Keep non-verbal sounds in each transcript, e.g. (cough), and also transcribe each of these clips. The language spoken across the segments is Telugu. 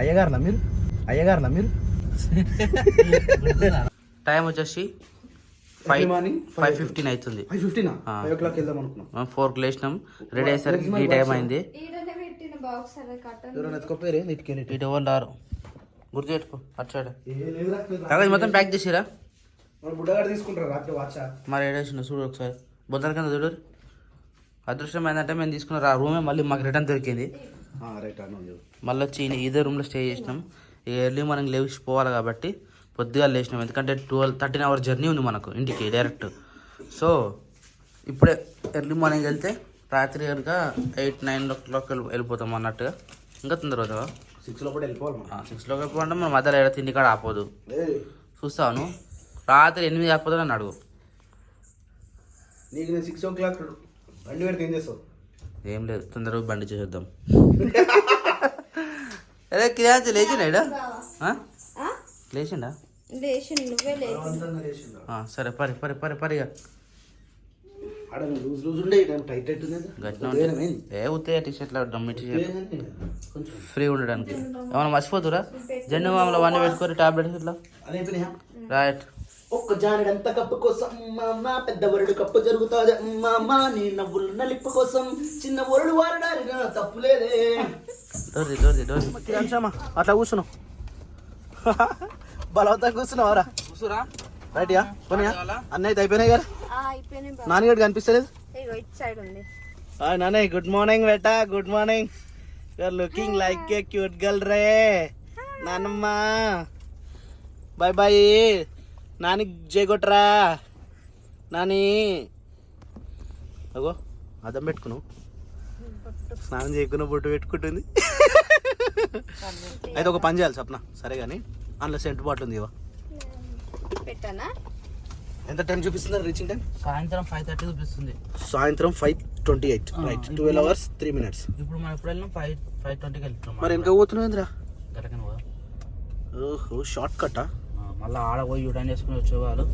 అయ్యగారులా మీరు? అయ్యగారులా మీరు? (laughs) టైం వచ్చేసి ఫైవ్ మార్నింగ్ ఫైవ్ ఫిఫ్టీన్ అవుతుంది. ఫోర్కి లేచినాం. రెడీ అయ్యేసరికి ఈ టైం అయింది. ఇటు రారు గుర్తు పెట్టుకో అటు సైడ్. కాగజ్ మొత్తం ప్యాక్ చేసిరా? మన బుడ్డగాడు తీసుకుంటారు రాత్రి వాచా మరి ఏడేసిన చూడు ఒకసారి. బొద్దల కింద చూడు. అదృష్టం ఏంటంటే మేము తీసుకున్న ఆ రూమే మళ్ళీ మాకు రిటర్న్ దొరికింది. రైట్ అన్న మళ్ళీ వచ్చి ఇదే రూమ్లో స్టే చేసినాం. ఎర్లీ మార్నింగ్ లేచి పోవాలి కాబట్టి పొద్దుగా లేచినాం. ఎందుకంటే ట్వెల్వ్ థర్టీన్ అవర్ జర్నీ ఉంది మనకు ఇంటికి డైరెక్ట్ సో ఇప్పుడే ఎర్లీ మార్నింగ్ వెళ్తే రాత్రి కనుక ఎయిట్ నైన్ ఓ క్లాక్ వెళ్ళి వెళ్ళిపోతాం అన్నట్టుగా. ఇంకా తొందర అవుతావా సిక్స్ లోపల వెళ్ళిపోవాలి మనం. సిక్స్లోకి వెళ్ళిపోమంటే మన మధ్యలో ఏడ తిండి కాడ ఆపోదు చూస్తాను రాత్రి ఎనిమిది కాకపోతే నన్ను అడుగు. నీకు నేను సిక్స్ ఓ క్లాక్ బండి పెడితే ఏం చేస్తావు? ఏం లేదు తొందరగా బండి చేసేద్దాం. అదే కిరాచి లేచిండా? లేచిండా లేచి. నువ్వే లేదు ఆ, సరే పరి పరి పరి పరిగా ఏ ఉత్తే టీ షర్ట్లో డమ్మి టీ షర్ట్ కొంచెం. ఫ్రీ ఉండడానికి. ఏమైనా మర్చిపోతురా? జెండు మామూలు అవన్నీ పెట్టుకోరు టాబ్లెట్స్ ఇట్లా రైట్ ఒక్క జానడంత కప్పు కోసం మామ పెద్ద వరుడు కప్పు జరుగుతాది. మామ నీ నవ్వులు నలిప్పు కోసం చిన్న వరుడు తప్పులేదే డోర్ది డోర్ది డోర్ది అట్లా కూర్చున్నావు (laughs) బలవంతంగా కూర్చున్నావారా కూసురా రైట్ యా పోనీయా అన్న అయితే అయిపోయినాయి కదా. నాన్నగడు కనిపిస్తలేదు? ఇగో ఇటు సైడ్ ఉంది. హాయ్ నాన్న good morning beta good morning. You're looking like a cute girl రే. నానమ్మ. బాయ్ బాయ్ నాని జయగొట్రా నాని. అగో అదం పెట్టుకున్నావు. స్నానం చేయకుండా బొట్టు పెట్టుకుంటుంది. అయితే ఒక పని చేయాలి సప్న సరే కానీ అందులో సెంట్ బాటిల్ ఉంది ఇవా పెట్టానా? ఎంత టైం చూపిస్తుంది రీచింగ్ టైం? సాయంత్రం ఫైవ్ థర్టీ చూపిస్తుంది. సాయంత్రం five twenty eight. Right twelve hours three minutes. ఇప్పుడు మనం ఎప్పుడు వెళ్ళినాం? ఫైవ్ ఫైవ్ ట్వంటీకి వెళ్తున్నాం. మరి వెనక పోతున్నావు ఏంద్రా ఓహో షార్ట్ కట్టా ఆ, మళ్ళీ ఆడ పోయి యూటర్న్ చేసుకుని వచ్చేవాళ్ళు.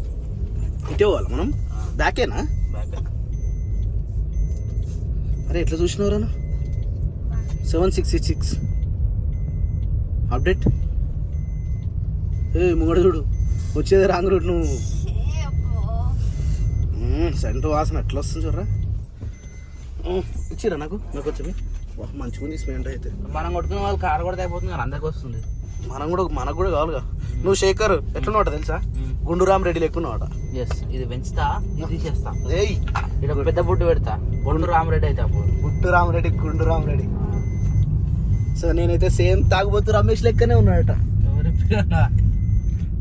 ఇటే పోవాలి మనం బ్యాకేనా? బ్యాక్. అరే ఎట్లా చూసినవరా? Seven six six six. Update? ఏ ముంగడు చూడు. వచ్చేది రాంగ్ రూట్ నువ్వు. సెంటర్ వాసన ఎట్లా వస్తుంది చూడరా? ఇచ్చిరా నాకు? నాకు వచ్చి మంచిగా ఉంది స్మెంట్ అయితే. మనం కొట్టుకున్న వాళ్ళు కారు కూడా అయిపోతుంది అందరికి వస్తుంది. మనం కూడా మనకు కూడా కావాలిగా. నువ్వు శేఖర్ ఎట్లున్నావు తెలుసా? గుండురామ్ రెడ్డి లెక్కున్నావాట ఎస్ ఇది పెంచుతా ఇది తీసేస్తా ఏయ్ ఇక్కడ పెద్ద బుట్టు పెడతా బొట్టు రామరెడ్డి అయితే అప్పుడు. గుట్టు రామరెడ్డి గుండు రామరెడ్డి. సో నేనైతే సేమ్ తాగుబోతు రమేష్ లెక్కనే ఉన్నాడట?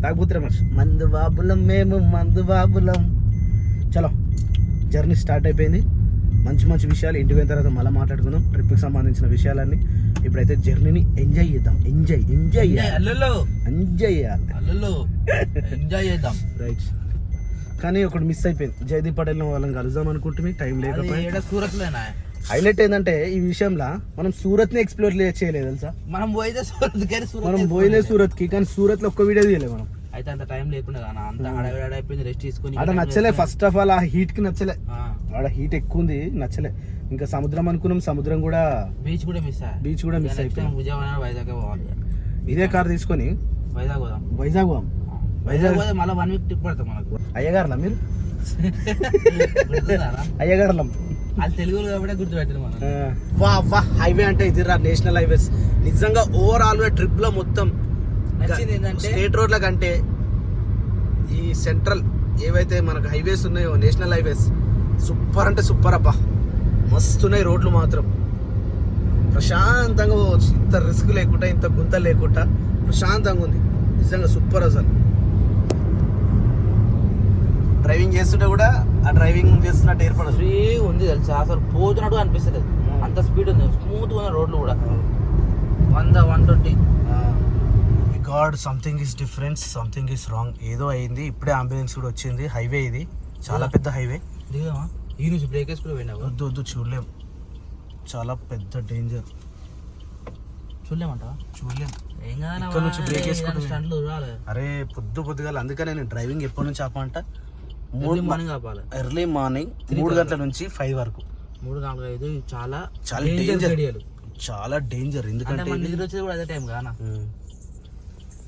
తాగుబోతు రమేష్. మందు బాబులం మేము మందు బాబులం. చలో జర్నీ స్టార్ట్ అయిపోయింది. మంచి మంచి విషయాలు ఇంటికి పోయిన తర్వాత మళ్ళీ మాట్లాడుకుందాం. ట్రిప్కి సంబంధించిన విషయాలన్నీ. ఇప్పుడైతే జర్నీని ఎంజాయ్ చేద్దాం. ఎంజాయ్ ఎంజాయ్ ఎంజాయ్ చేయాలి. ఎంజాయ్ చేద్దాం. రైట్. కానీ ఒకటి మిస్ అయిపోయింది. జయదీప్ పటేల్ వాళ్ళని కలుద్దాం అనుకుంటుంది టైం ఏడ సూరత్లేనా హైలైట్ ఏంటంటే ఈ విషయంలో మనం సూరత్ని ఎక్స్ప్లోర్ చేయలేదు తెలుసా? మనం పోయితే సూరత్ మనం పోయిలే సూరత్కి కానీ సూరత్లో ఒక్క వీడియో తీయలేదు మనం. అయితే అంత టైం లేకుండా కానీ అంత హడావిడి హడాయిపోయింది రెస్ట్ తీసుకొని ఆడ నచ్చలే ఫస్ట్ ఆఫ్ ఆల్ ఆ హీట్కి నచ్చలే. ఆడ హీట్ ఎక్కువ ఉంది నచ్చలే. ఇంకా సముద్రం అనుకున్నాం సముద్రం కూడా బీచ్ కూడా మిస్ అయ్యా బీచ్ కూడా మిస్ అయిపోయింది. విజయవాడ వైజాగ్ పోవాలి. ఇదే కార్ తీసుకొని వైజాగ్ పోదాం. వైజాగ్ పోదాం. వైజాగ్ పోతే మళ్ళీ వన్ వీక్ ట్రిప్ పడతాం మనకు. అయ్యగారులా మీరు? అయ్యగారులం. వాళ్ళు తెలుగులో కాబట్టి గుర్తుపెట్టారు మనం వా వా హైవే అంటే ఇది రా నేషనల్ హైవేస్. నిజంగా ఓవరాల్గా ట్రిప్లో మొత్తం నచ్చింది ఏంటంటే స్టేట్ రోడ్ల కంటే ఈ సెంట్రల్ ఏవైతే మనకు హైవేస్ ఉన్నాయో నేషనల్ హైవేస్ సూపర్ అంటే సూపర్ అబ్బా. మస్తున్నాయి రోడ్లు మాత్రం. ప్రశాంతంగా పోవచ్చు. ఇంత రిస్క్ లేకుండా ఇంత గుంత లేకుండా ప్రశాంతంగా ఉంది. నిజంగా సూపర్ అసలు. డ్రైవింగ్ చేస్తుంటే కూడా ఆ డ్రైవింగ్ చేస్తున్నట్టు ఏర్పడదు. ఫ్రీ ఉంది తెలుసా? అసలు పోతున్నట్టు అనిపిస్తలేదు. అంత స్పీడ్ ఉంది. స్మూత్ ఉన్న రోడ్లు కూడా. వంద one twenty. God something is difference something is wrong ఏదో అయింది ఇప్పుడే అంబులెన్స్ కూడా వచ్చింది హైవే ఇది. చాలా పెద్ద హైవే ఈ నుంచి బ్రేక్ వేసి కూడా పోయినావు వద్దు వద్దు చూడలేం. చాలా పెద్ద డేంజర్ చూడలేమంటావా? చూడలేం. ఏం ఇక్కడ నుంచి బ్రేక్ వేసుకుంటూ అరే పొద్దు పొద్దుగాల అందుకనే నేను డ్రైవింగ్ ఎప్పటి నుంచి ఆపమంట? మూడు మార్నింగ్ ఆపాలి. ఎర్లీ మార్నింగ్ మూడు గంటల నుంచి ఫైవ్ వరకు. మూడు నాలుగు ఐదు చాలా చాలా డేంజర్ చాలా డేంజర్ ఎందుకంటే నిద్ర వచ్చేది కూడా అదే టైం కానా.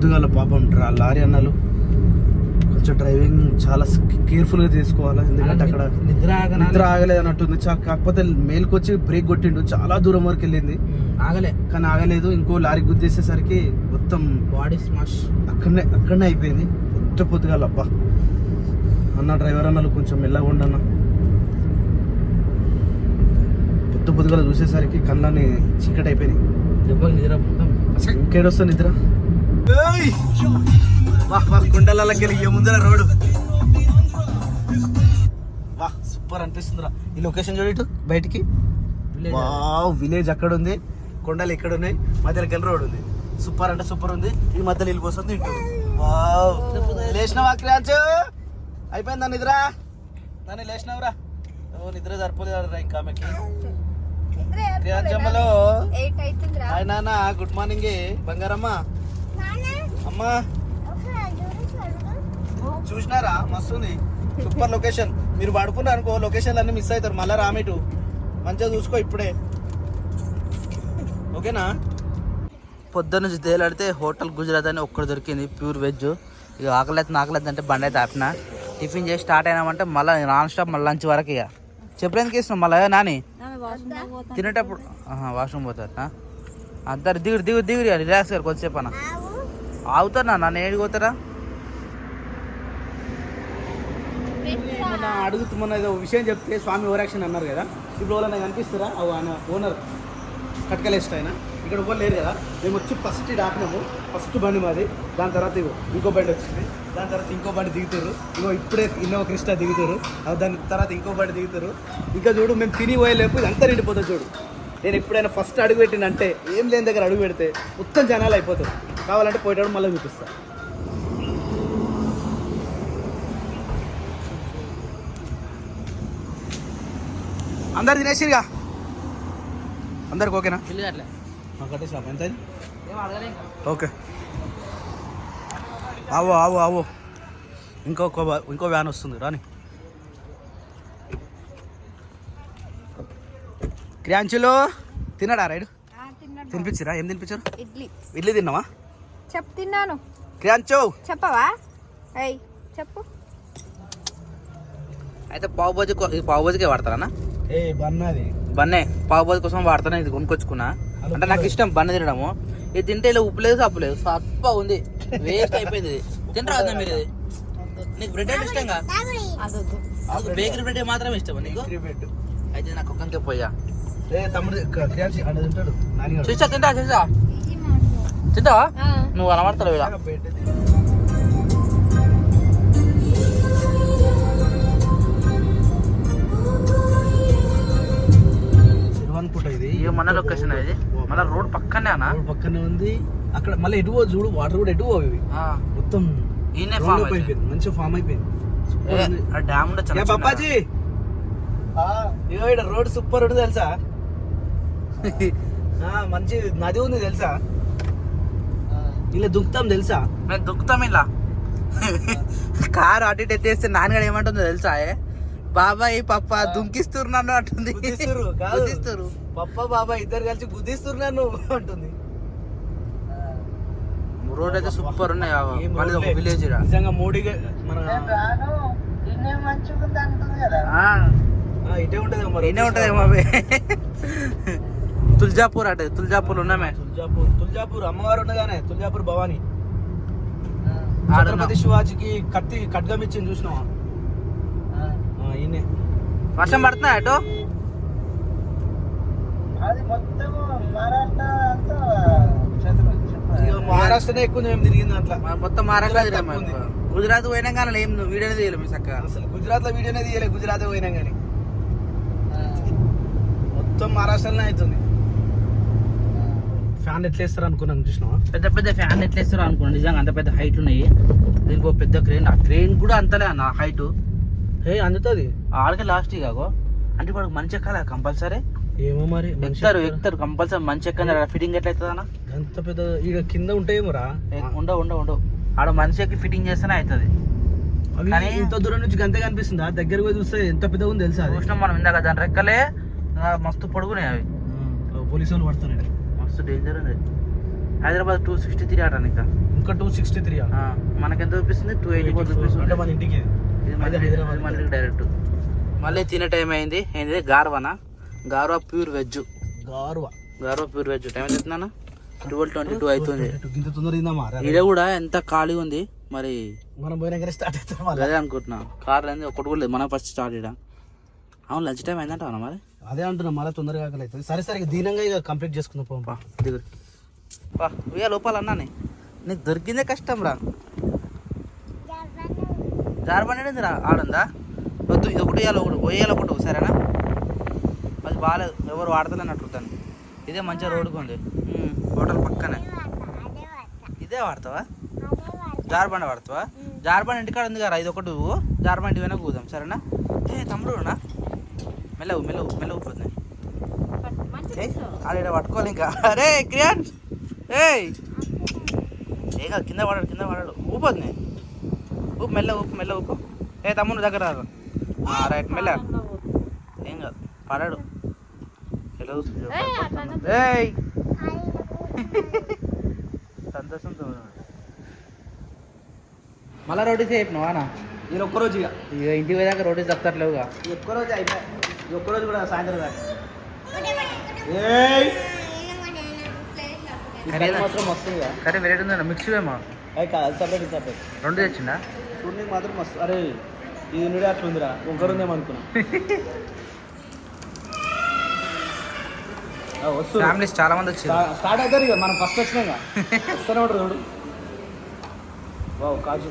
పొద్దుగాల పాపం లారీ అన్నలు. కొంచెం డ్రైవింగ్ చాలా కేర్ఫుల్గా తీసుకోవాలి ఎందుకంటే అక్కడ నిద్ర నిద్ర ఆగలేదు అన్నట్టుంది. చా- కాకపోతే మేలుకొచ్చి బ్రేక్ కొట్టిండు. చాలా దూరం వరకు వెళ్ళింది. ఆగలే. కానీ ఆగలేదు. ఇంకో లారీ గుద్దేసేసరికి మొత్తం బాడీ స్మాష్. అక్కడనే అక్కడనే అయిపోయింది. పొద్దు పొద్దుగాల అబ్బా. అన్న డ్రైవర్ అన్నలు కొంచెం మెల్లగా ఉండన్న పొద్దు పొద్దుగాల చూసేసరికి కళ్ళని చీకటి అయిపోయినాయి నిద్ర ఇంకేడొస్తా నిద్ర? కుండలకి వెళ్ళి ముందర రోడ్డు. వాహ్ సూపర్ అనిపిస్తుందిరా. ఈ లొకేషన్ చూడు ఇటు బయటికి. Village. వావ్ విలేజ్ అక్కడ ఉంది కొండలు ఇక్కడ ఉన్నాయి మధ్యలో గెల్ రోడ్ ఉంది. సూపర్ అంటే సూపర్ ఉంది. ఈ మధ్యలో వెళ్ళిపోతుంది ఇటు. వావ్. లేచినావా క్రాంచ్ అయిపోయిందా నిద్ర? దాన్ని లేచినావురా. ఓ నిద్ర సరిపోలేదు ఇంకా ఆమెకి. హాయ్ నాన్న గుడ్ మార్నింగ్. బంగారమ్మ. అమ్మా. చూసినారా? మస్తుంది. Super location. మీరు పడుకున్నారు అనుకో లొకేషన్లు అన్ని మిస్ అవుతారు. మళ్ళీ రామిటు మంచిగా చూసుకో ఇప్పుడే. ఓకేనా? పొద్దున్న నుంచి తేలాడితే హోటల్ గుజరాత్ అని ఒక్కటి దొరికింది ప్యూర్ వెజ్. ఇక ఆకలేదు ఆకలేదు అంటే బండి అయితే ఆపిన. టిఫిన్ చేసి స్టార్ట్ అయినామంటే మళ్ళీ నాన్ స్టాప్ మళ్ళీ లంచ్ వరకు ఇక. చెప్పడానికి ఇస్తున్నాం మళ్ళీ? నాని. తినేటప్పుడు వాష్రూమ్ పోతారు అందరు దిగురు దిగురు దిగురు రిలాక్స్ గారు కొద్దిసేపు అన్న. ఆగుతారా నన్ను ఏడికి పోతారా? మొన్న అడుగుతూ మొన్న ఏదో విషయం చెప్తే స్వామి ఓరాక్షన్ అన్నారు కదా ఇప్పుడు వాళ్ళని కనిపిస్తారా? అవు ఆయన ఓనర్ కట్కలేస్ట్ ఆయన. ఇక్కడ ఎవరు లేరు కదా మేము వచ్చి ఫస్ట్ ఇది ఆపినాము ఫస్ట్ బండి మాది దాని తర్వాత ఇగో ఇంకో బండి వచ్చింది. దాని తర్వాత ఇంకో బండి దిగుతారు. ఇగో ఇప్పుడే ఇన్నోవా క్రిస్టా దిగుతారు. దాని తర్వాత ఇంకో బండి దిగుతారు. ఇంకా చూడు మేము తిని పోయేలేపు ఇదంతా నిండిపోతుంది చూడు. నేను ఎప్పుడైనా ఫస్ట్ అడుగు పెట్టినంటే ఏం లేని దగ్గర అడుగు పెడితే మొత్తం జనాలు అయిపోతారు. కావాలంటే పోయేటప్పుడు మళ్ళీ చూపిస్తా. అందరు తినేసిరుగా అందరికి ఓకేనా? ఒకటే షాప్ ఎంత ఇంకా. ఓకే. ఆవో ఆవో ఆవో. ఇంకొక వా- ఇంకో వ్యాన్ వస్తుంది. రాని. క్రియాంచులో తినడా రైడు? తినిపించిరా ఏం తినిపించారు? ఇడ్లీ. ఇడ్లీ తిన్నావా? చెప్పు తిన్నాను. క్రియాంచో చెప్పవా? అయ్ చెప్పు. అయితే పావు బాజీ కో- ఇది పావు బాజీకే వాడతారా ఏ బన్నది బన్నే. పావు బాజీ కోసం వాడతానే ఇది కొనుక్కొచ్చుకున్నా. అంటే నాకు ఇష్టం బన్న తినడము. ఇది తింటే ఇలా ఉప్పు లేదు సప్పు లేదు. సప్ప ఉంది. వేస్ట్ అయిపోయింది ఇది. తింటారా మీరు ఇది? నీకు బ్రెడ్ అంటే ఇష్టంగా? బేకరీ బ్రెడ్ మాత్రమే ఇష్టం నీకు? అయితే నాకు ఒక్కంకే పోయా తమ్ముడు చూసా తింటా చూసా. తింటావా? నువ్వు అనబడతావు ఇలా. అనుకుంటా ఇది. మన లొకేషన్ ఇది. మన రోడ్ పక్కనే అన్న? రోడ్ పక్కనే ఉంది. అక్కడ మళ్ళీ ఎటు పోదు చూడు వాటర్ కూడా ఎటు పోవు ఇవి. ఆ, మొత్తం ఫామ్ అయిపోయింది. మంచిగా ఫామ్ అయిపోయింది. ఆ డ్యామ్ ఇక్కడ రోడ్ సూపర్ ఉంది తెలుసా? (laughs) ఆ, మంచి నది ఉంది తెలుసా? ఇలా దుక్కుతాం తెలుసా? మేము దుక్కుతాం ఇలా కారు అటు ఇటు ఎత్తేస్తే నాన్నగారు ఏమంటుందో తెలుసా ఏ? బాబాయ్ పప్ప దుంకిస్తురు నన్ను అంటుంది. గుద్దిస్తుర్రు. పప్ప బాబా ఇద్దరు కలిసి గుద్దిస్తున్నాను అంటుంది. రోడ్ అయితే సూపర్ ఉన్నాయి మళ్ళీ ఒక. విలేజ్ నిజంగా మన ఆ, ఇటే ఉంటది మరి. నేనే ఉంటది బాబాయ్ తుల్జాపూర్ అటు తుల్జాపూర్ ఉన్నామే. తుల్జాపూర్ తుల్జాపూర్ అమ్మవారు ఉండగానే తుల్జాపూర్ భవాని. ఛత్రపతి శివాజీకి కత్తి ఖడ్గం ఇచ్చింది చూసినావా? ఆ, ఈయనే. వర్షం పడుతున్నా అటు? మహారాష్ట్రనే ఎక్కువ మేము తిరిగింది అట్లా? మొత్తం మహారాష్ట్ర. గుజరాత్ పోయినా కానీ ఏం నువ్వు వీడియోనే తీయలేము చక్కగా అసలు గుజరాత్లో వీడియోనే తీయలే గుజరాత్ పోయినాం కానీ. మొత్తం మహారాష్ట్రలోనే అవుతుంది. ఫ్యాన్ ఎట్లా వేస్తారు అనుకున్నాం చూసినావా? పెద్ద పెద్ద ఫ్యాన్ ఎట్లా వేస్తారో అనుకున్నాను నిజంగా అంత పెద్ద హైట్ ఉన్నాయి. దీనికి ఒక పెద్ద క్రేన్ ఆ క్రేన్ కూడా అంతలే అన్న హైట్ ఏ అందుతుంది? ఆడికి లాస్ట్ ఇగో అంటే వాడు మంచి ఎక్కాలి కంపల్సరీ ఏమో మరి ఎక్కుతారు ఎక్కుతారు. కంపల్సరీ మంచి ఎక్కని ఫిట్టింగ్ ఎట్లా అవుతుంది అన్న? అంత పెద్ద ఈడ కింద ఉంటాయేమో రా. ఉండవు ఉండవు ఉండవు. ఆడ మనిషి ఎక్కి ఫిట్టింగ్ చేస్తేనే అవుతుంది. అవి కానీ- ఇంత దూరం నుంచి గంతే కనిపిస్తుందా? దగ్గర పోయి చూస్తే ఎంత పెద్దగా ఉంది తెలుసా అది? చూసినాం మనం ఇందాక దాని రెక్కలే మస్తు పొడుగున్నాయి అవి. పోలీసు వాళ్ళు పడుతున్నాడు మస్తు డేంజర్ ఉంది హైదరాబాద్ టూ సిక్స్టీ త్రీ ఆట ఇంకా ఇంకా టూ సిక్స్టీ త్రీ ఆ, మనకెంత చూపిస్తుంది? టూ ఎయిటీ ఫోర్ చూపిస్తుంది. మన ఇంటికి. ఇది. ఇది మళ్ళీ హైదరాబాద్ ఇది మళ్ళీ డైరెక్ట్ మళ్ళీ తినే టైం అయింది. ఏంది గార్వానా? Garva pure veg. గారువా. Garva pure veg. Time ఎంత అవుతుందన్న ట్వెల్వ్ ట్వంటీ టూ అవుతుంది? ఈడ కూడా ఎంత ఖాళీగా ఉంది. మరి మనం పోయినాకనే స్టార్ట్ అవుతాం అదే అనుకుంటున్నా. కార్ అనేది ఒకటి కూడా లేదు. మనం ఫస్ట్ స్టార్ట్ చేయడం అవును లంచ్ టైం అయిందంట మరి? అదే అంటున్నా మళ్ళీ తొందరగా అవుతుంది. సరే సరే ఇక దీనంగా ఇక కంప్లీట్ చేసుకుందాం పోం పా. దిగురు పా ఉయ్య లోపల అన్నానే నీకు దొరికిందే కష్టం రా. జారబండి రా ఆడుందా? వద్దు ఇది ఒకటి ఇవ్వాలి ఒకటి పోయేయాలి ఒకటి సరేనా? అది బాగాలేదు ఎవరు వాడతలేనట్టు దాన్ని ఇదే మంచిగా రోడ్డుకు ఉంది. హోటల్ పక్కనే. ఇదే వాడతావా? జారబండి వాడతావా? జారబండి ఇంటికాడ ఉంది కదా ఇది ఒకటి నువ్వు జారబండి వెనక కూదాం సరేనా? ఏ తమ్ముడు నా మెల్లవు మెల్లవు మెల్లవు పోతుంది. ఆడ పట్టుకోవాలి ఇంకా. (laughs) అరే క్రియాన్! ఏయ్! ఏగా కింద పడాడు కింద పడాడు. ఊపోతుంది. ఊపు మెల్ల ఊపు మెల్ల ఊపు. ఏ తమ్ముడు దగ్గర రైట్ మెల్ల ఏం కాదు పడాడు. ఎలా చూస్తుంది. ఏయ్ (laughs) సంతోషంతో. మళ్ళా రోటీస్ చెప్పినావా అన్న. నేను ఒక్కరోజు ఇక. ఇంటికి పోయాక రోటీస్ తప్పట్లేవుగా. ఈ ఒక్కరోజు అయిపోయి. ఒక్కరోజు కూడా సాయంత్రం కర్రీ మాత్రం మస్తు ఉంది. కర్రీ వెరైటీ ఉందా? మిక్స్ ఏమో అది కాదు సపరేట్ సపరేట్ రెండు తెచ్చిందా చూడడానికి మాత్రం మస్తు అరే ఇది నుండి అట్లా ఉందిరా ఒక్కరుందేమో అనుకున్నా. వస్తుంది ఫ్యామిలీస్ చాలా మంది వచ్చారు. స్టా- స్టార్ట్ అవుతారు ఇక మనం ఫస్ట్ వచ్చినాక (laughs) వస్తూనే ఉంటారు చూడు. వావ్ కాజు.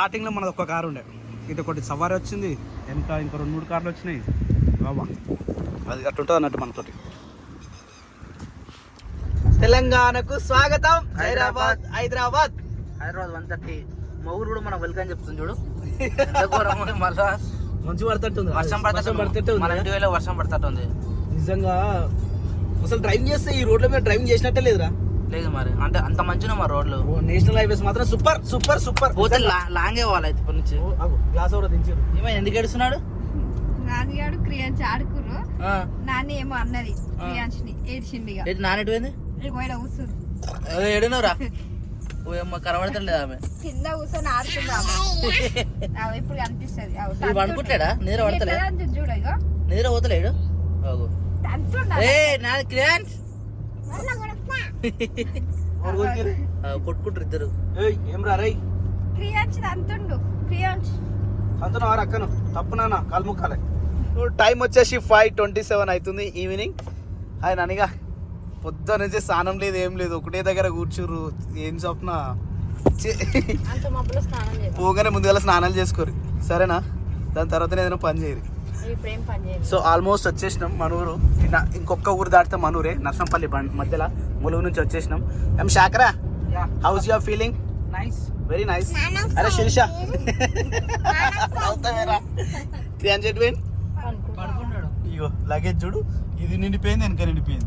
స్టార్టింగ్లో మనది ఒక్క కారు ఉండే. ఇటు ఒకటి సవారీ వచ్చింది. వెనక ఇంకో రెండు మూడు కార్లు వచ్చినాయి. బాబా అది అట్టుంటుంది అన్నట్టు మనతోటి. తెలంగాణకు స్వాగతం. హైదరాబాద్. హైదరాబాద్. హైదరాబాద్. One thirty. మా ఊరు కూడా మనం వెల్కమ్ చెప్తుంది చూడు. ఎంత మళ్ళా. మంచి పడుతుంటుంది వర్షం పడుతుంటే పడుతుంటే మన ఇంటి వేళ వర్షం పడుతుంది నిజంగా అసలు డ్రైవింగ్ చేస్తే ఈ రోడ్ల మీద డ్రైవింగ్ చేసినట్టే లేదురా. లేదు మరి. అంటే అంత మంచిగా మా రోడ్లు. ఓ నేషనల్ హైవేస్ మాత్రం సూపర్ సూపర్ సూపర్. పోతే లాంగే పోవాలి అయితే ఇప్పటి నుంచి. గ్లాస్ ఎవరో దించారు ఏమైనా ఎందుకు ఏడుస్తున్నాడు? నాన్నగాడు క్రియాన్స్ ఆడుకుర్రు. ఆ, నాన్న ఏమో అన్నది క్రియాన్స్ని ఏడ్చిండు ఇక ఏంటి నానెటు పోయింది? పోయిన కూర్చుంది ఏడునరా ఓ అమ్మ కనబడతలేదు ఆమె? కింద కూర్చొని (laughs) ఆమె? ఇప్పుడు కనిపిస్తుంది. పడుకుంటాడా నిద్ర పడతలే ఎట్లా అంటుంది చూడు ఇగో. నిద్ర పోతలేడు? ఏ నాది క్రియాన్స్ కొట్టుకుంటారు ఇద్దరు. ఏయ్ ఏం అంతుండు. అంతను ఆరు అక్కను. తప్పు నాన్న కాలు ముక్కాలే. టైం వచ్చేసి ఫైవ్ ట్వంటీ సెవెన్ అవుతుంది ఈవినింగ్. హాయ్ నానిగా. పొద్దు నుంచి స్నానం లేదు ఏం లేదు. ఒకటే దగ్గర కూర్చుర్రు. ఏం స్వప్న చేద్దాం. పోగానే ముందుగా స్నానాలు చేసుకోరు. సరేనా? దాని తర్వాత ఏదైనా పని చేయరు. సో ఆల్మోస్ట్ వచ్చేసినాం మనూరు. ఇన్న- ఇంకొక ఊరు దాటితే మనూరే నర్సంపల్లి మధ్యలో ములుగు నుంచి వచ్చేసినాం. ఏం శాకరా how's your feeling nice very nice అరే శిరీష అవుతావేరా? క్రియాన్ ఇగో లగేజ్ చూడు. ఇది నిండిపోయింది వెనక నిండిపోయింది.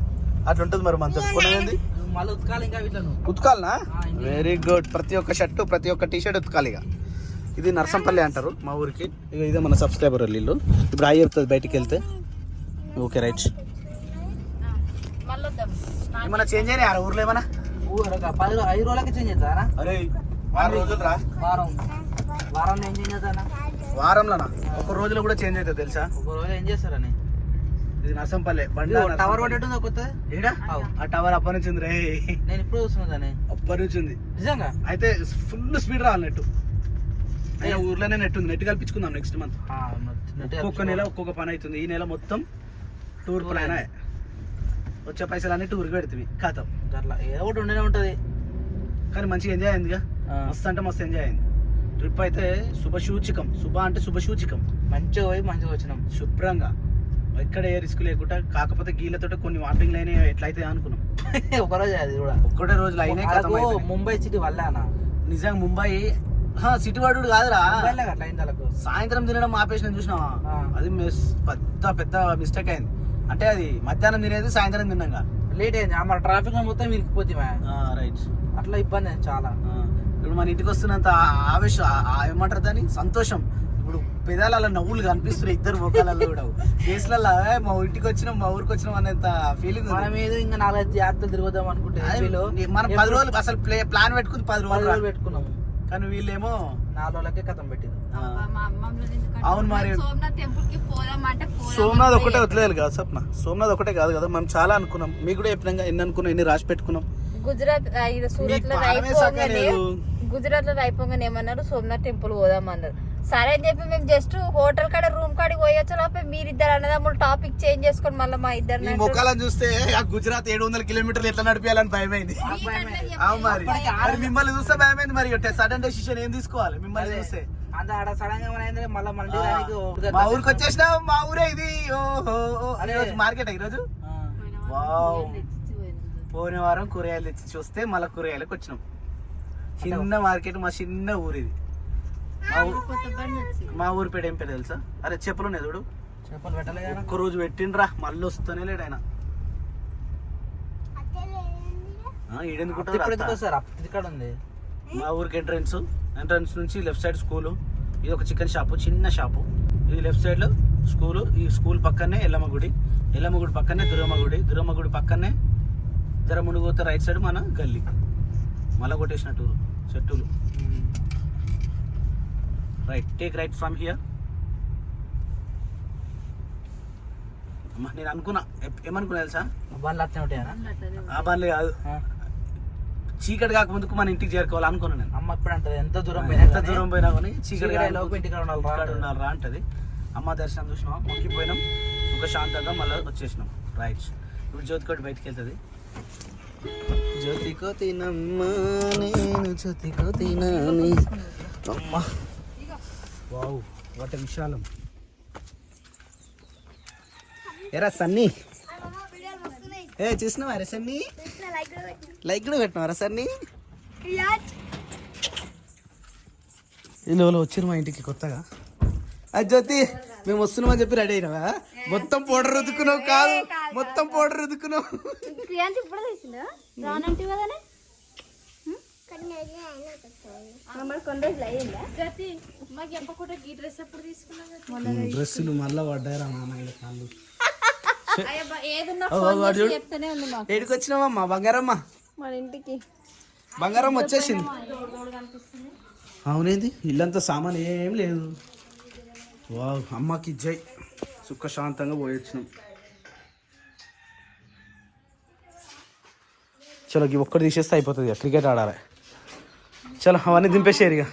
అట్లా ఉంటుంది మరి మనతో కొనేది నువ్వు మళ్ళీ ఉతకాలి ఇంకా వీటిలో నువ్వు ఉతకాలనా వెరీ గుడ్ ప్రతి ఒక్క షర్టు ప్రతి ఒక్క టీ షర్ట్ ఉతకాలి ఇక. ఇది నర్సంపల్లి అంటారు మా ఊరికి. ఇక ఇదే మన సబ్స్క్రైబర్ ఇల్లు ఇప్పుడు అయ్యి చెప్తుంది బయటికి వెళ్తే. Okay right. ఏమన్నా చేంజ్ అయినా ఆ ఊర్లో ఏమన్నా? పది ఐదు రోజులకి చేంజ్ అవుతారా? అరే వారం రోజులు రా. వారం. వారంలో ఏం చేంజ్ అవుతానా? వారంలోనా? ఒక రోజులో కూడా చేంజ్ అవుతుంది తెలుసా? ఒక రోజు ఏం చేస్తారని ఇది నర్సంపల్లె బండి టవర్ పడ్డట్టు కొత్త ఏడా. ఆ టవర్ అప్పటి నుంచి రే. నేను ఇప్పుడు చూస్తున్నా అప్పటి నుంచి నిజంగా? అయితే ఫుల్ స్పీడ్ రావాలి అయినా ఊర్లోనే నెట్ ఉంది. నెట్ కల్పించుకుందాం నెక్స్ట్ మంత్. ఒక్కొక్క నెల ఒక్కొక్క పని అవుతుంది. ఈ నెల మొత్తం టూర్ ప్లాన్ వచ్చే పైసలు అన్ని టూర్కి పెడుతుంది. ఖాతం. అట్లా ఏదో ఒకటి ఉండనే ఉంటది. కానీ మంచిగా ఎంజాయ్ అయిందిగా. మస్తు అంటే మస్తు ఎంజాయ్ అయింది. ట్రిప్ అయితే శుభసూచికం. శుభ అంటే శుభసూచికం. మంచిగా పోయి మంచిగా వచ్చినాం. శుభ్రంగా. ఎక్కడ ఏ రిస్క్ లేకుండా కాకపోతే గీళ్ళతో కొన్ని వార్నింగ్లు అయినాయి ఎట్లయితే అనుకున్నాం. (laughs) ఒకరోజు అది కూడా. ఒక్కటే రోజులు అయినాయి. ముంబై సిటీ వల్ల నిజంగా ముంబై సిటీ వాడు కాదురా. సాయంత్రం తినడం ఆపేసిన చూసినావా? ఆ. అది మిస్ పెద్ద పెద్ద మిస్టేక్ అయింది. అంటే అది మధ్యాహ్నం తినేది సాయంత్రం తిన్నాగా. లేట్ అయింది. మన ట్రాఫిక్ మొత్తం ఇరికిపోతే రైట్ అట్లా ఇబ్బంది అయింది చాలా. ఇప్పుడు మన ఇంటికి వస్తున్నంత ఆవేశం ఏమంటారు దాన్ని? సంతోషం. ఇప్పుడు పెదాల నవ్వులు కనిపిస్తున్నాయి ఇద్దరు ముఖాలలో కూడా. కేసులలో "ఏ, మా ఇంటికి వచ్చినాం మా ఊరికి వచ్చినాం అనేంత ఫీలింగ్ మనం ఏదో ఇంకా నాలుగైదు జాగ్రత్తలు తిరుగుదాం అనుకుంటే మనం పది రోజులు అసలు ప్లే ప్లాన్ పెట్టుకుని పది రోజులు. పెట్టుకున్నాము కానీ వీళ్ళేమో నాలుగు రోజులకే కథం పెట్టింది. అవును మరి. సోమనాథ్ ఒకటే వదిలేదు కదా సప్న. సోమనాథ్ ఒకటే కాదు కదా మనం చాలా అనుకున్నాం. మీకు కూడా చెప్పినాక ఎన్ని అనుకున్నాం ఎన్ని రాసి పెట్టుకున్నాం. గుజరాత్ సూరత్లో. గుజరాత్లో అయిపోగానే ఏమన్నారు? సోమనాథ్ టెంపుల్ పోదాం అన్నారు సరే అని చెప్పి మేము జస్ట్ హోటల్ కాడ రూమ్ కాడికి పోయొచ్చు. లోపే మీరిద్దరు అన్నదమ్ములు టాపిక్ చేంజ్ చేసుకొని మళ్ళీ మా ఇద్దరు ముఖాలను చూస్తే ఆ గుజరాత్ ఏడు వందల కిలోమీటర్లు ఎట్లా నడిపించాలని భయమైంది. మరి. మరి మిమ్మల్ని చూస్తే భయమైంది మరి. సడన్ డెసిషన్ ఏం తీసుకోవాలి? మిమ్మల్ని చూస్తే. అంత ఆడ సడన్గా ఏమైంది మళ్ళీ మా ఊరికి వచ్చేసిన. మా ఊరే ఇది. ఓహో. అదే. ఈరోజు మార్కెట్ ఈరోజు? వావ్. పోయిన. వారం కూరగాయలు తెచ్చి చూస్తే మళ్ళీ కూరగాయలకు వచ్చినాం. చిన్న మార్కెట్ మా చిన్న ఊరు ఇది మా ఊరు పేరు ఏం పేరు తెలుసా? అరే చెప్పులు ఉన్నాయి చూడు. చెప్పలు పెట్టలేదు ఒక్క రోజు పెట్టిండ్రా మళ్ళీ వస్తూనే లేడు ఆయన. ఉంది. మా ఊరికి ఎంట్రన్స్ ఎంట్రన్స్ నుంచి లెఫ్ట్ సైడ్ స్కూలు ఇది ఒక చికెన్ షాపు చిన్న షాపు ఇది లెఫ్ట్ సైడ్లో స్కూలు ఈ స్కూల్ పక్కనే ఎల్లమ్మ గుడి. ఎల్లమ్మ గుడి పక్కనే దుర్గమ్మ గుడి. దుర్గమ్మ గుడి పక్కనే జర మునుగోత రైట్ సైడ్ మన గల్లీ. మళ్ళా కొట్టేసిన టూరు చెట్టులు. Right take right from here అమ్మా నేను అనుకున్నా. ఏమనుకున్నా తెలుసా? బండ్లు ఆ బండ్లు కాదు. చీకటి కాకముందుకు మన ఇంటికి చేరుకోవాలి అనుకున్నాను నేను. అమ్మ ఇప్పుడు అంటది? ఎంత దూరం పోయినా ఎంత దూరం పోయినా కానీ చీకటి లోపు ఇంటికాడ ఉండాలి రా అంటది. అమ్మ దర్శనం చూసినాం మొక్కిపోయినాం. సుఖశాంతంగా మళ్ళీ వచ్చేసినాం. రైట్ ఇప్పుడు జ్యోతికోటి బయటికి వెళ్తుంది. జ్యోతికో తినమ్మా నేను జ్యోతికో తినాని అమ్మా. వావ్ వాట్ విశాలం. ఎరా సన్నీ? ఏ చూసినావా రే సన్నీ? లైక్ కూడా పెట్టినావరా సన్నీ? వీళ్ళు వచ్చారు మా ఇంటికి కొత్తగా. అది జ్యోతి మేము వస్తున్నామని చెప్పి రెడీ అయినావా? మొత్తం పౌడర్ రుద్దుకున్నావు కాదు మొత్తం పౌడర్ రుద్దుకున్నావు. ఇప్పుడు మరి కొన్ని రోజులు అయ్యిందా? మాకు చెప్పకుండా ఈ డ్రెస్ ఎప్పుడు తీసుకున్నాం డ్రెస్సులు మళ్ళా పడ్డారా నాన్న కాళ్ళు ఏడికి వచ్చినావమ్మా బంగారమ్మ? మన ఇంటికి. బంగారం వచ్చేసింది. అవునేంది? ఇల్లంతా సామాన్ ఏం లేదు. వావ్ అమ్మకి జై. సుఖశాంతంగా పోయొచ్చినాం. చలో ఒక్కటి తీసేస్తే అయిపోతుంది క్రికెట్ ఆడాలి. చలో అవన్నీ దింపేసేరు ఇక